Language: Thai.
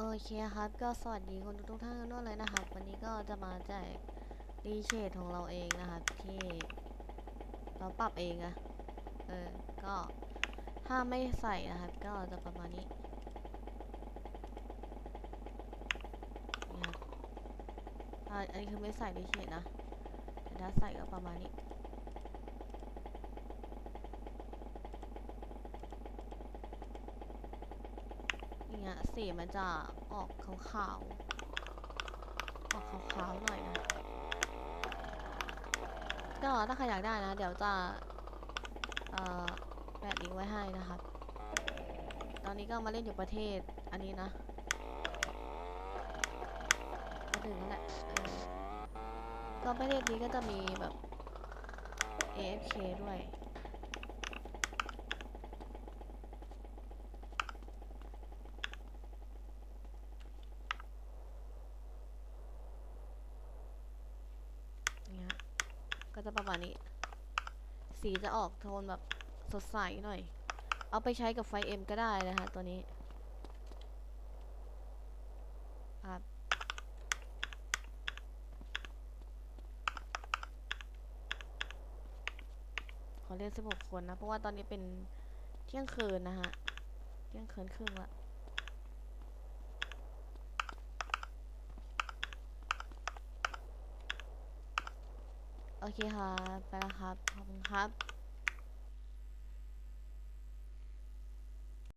โอเคครับก็สวัสดีคนทุกท่านกันด้วยเลยนะครับ วันนี้ก็จะมาแจกรีเชดของเราเองนะครับ ที่เราปรับเองอะเออก็ถ้าไม่ใส่นะครับ ก็จะประมาณนี้อันนี้คือไม่ใส่รีเชดนะแต่ถ้าใส่ก็ประมาณนี้ นี่ฮะสีมันจะออกขาวๆ ออกขาวๆหน่อยนะ ก็ถ้าใครอยากได้นะ เดี๋ยวจะเอ่อแปะลิงก์ไว้ให้นะครับ ตอนนี้ก็มาเล่นอยู่ประเทศอันนี้นะก็ถึงแล้วแหละก็ประเทศนี้ก็จะมีแบบ AFK ด้วย นี่ฮะ ก็จะประมาณนี้ สีจะออกโทนแบบสดใสหน่อย เอาไปใช้กับไฟเอ็มก็ได้นะคะตัวนี้ครับขอเรียก16คนนะ เพราะว่าตอนนี้เป็นเที่ยงคืนนะฮะ เที่ยงคืนครึ่งละ เคครับ ไปแล้วครับ ขอบคุณครับ